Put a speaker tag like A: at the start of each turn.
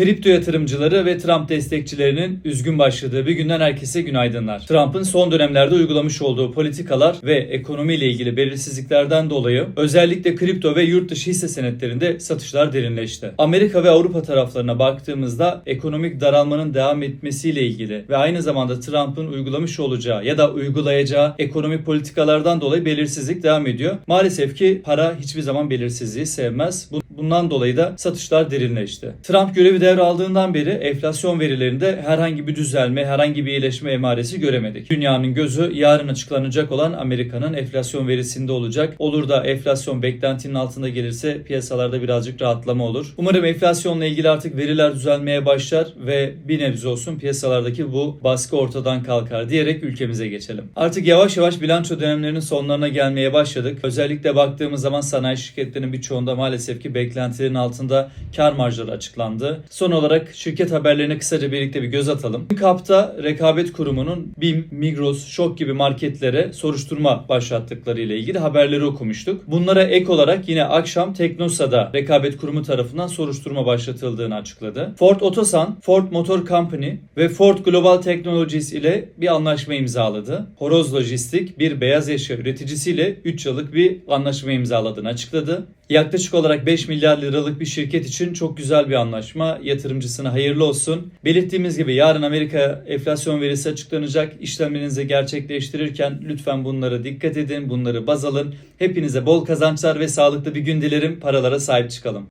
A: Kripto yatırımcıları ve Trump destekçilerinin üzgün başladığı bir günden herkese günaydınlar. Trump'ın son dönemlerde uygulamış olduğu politikalar ve ekonomiyle ilgili belirsizliklerden dolayı özellikle kripto ve yurt dışı hisse senetlerinde satışlar derinleşti. Amerika ve Avrupa taraflarına baktığımızda ekonomik daralmanın devam etmesiyle ilgili ve aynı zamanda Trump'ın uygulamış olacağı ya da uygulayacağı ekonomik politikalardan dolayı belirsizlik devam ediyor. Maalesef ki para hiçbir zaman belirsizliği sevmez. Bu- Bundan dolayı da satışlar derinleşti. Trump görevi devraldığından beri enflasyon verilerinde herhangi bir düzelme, herhangi bir iyileşme emaresi göremedik. Dünyanın gözü yarın açıklanacak olan Amerika'nın enflasyon verisinde olacak. Olur da enflasyon beklentinin altında gelirse piyasalarda birazcık rahatlama olur. Umarım enflasyonla ilgili artık veriler düzelmeye başlar ve bir nebze olsun piyasalardaki bu baskı ortadan kalkar diyerek ülkemize geçelim. Artık yavaş yavaş bilanço dönemlerinin sonlarına gelmeye başladık. Özellikle baktığımız zaman sanayi şirketlerinin birçoğunda maalesef ki beklentilerin altında kar marjları açıklandı. Son olarak şirket haberlerine kısaca birlikte bir göz atalım. Kapta Rekabet Kurumu'nun BİM, Migros, Şok gibi marketlere soruşturma başlattıkları ile ilgili haberleri okumuştuk. Bunlara ek olarak yine akşam Teknosa'da Rekabet Kurumu tarafından soruşturma başlatıldığını açıkladı. Ford Otosan, Ford Motor Company ve Ford Global Technologies ile bir anlaşma imzaladı. Horoz Lojistik bir beyaz eşya üreticisiyle 3 yıllık bir anlaşma imzaladığını açıkladı. Yaklaşık olarak 5 milyar liralık bir şirket için çok güzel bir anlaşma. Yatırımcısına hayırlı olsun. Belirttiğimiz gibi yarın Amerika enflasyon verisi açıklanacak. İşlemlerinizi gerçekleştirirken lütfen bunlara dikkat edin, bunları baz alın. Hepinize bol kazançlar ve sağlıklı bir gün dilerim. Paralara sahip çıkalım.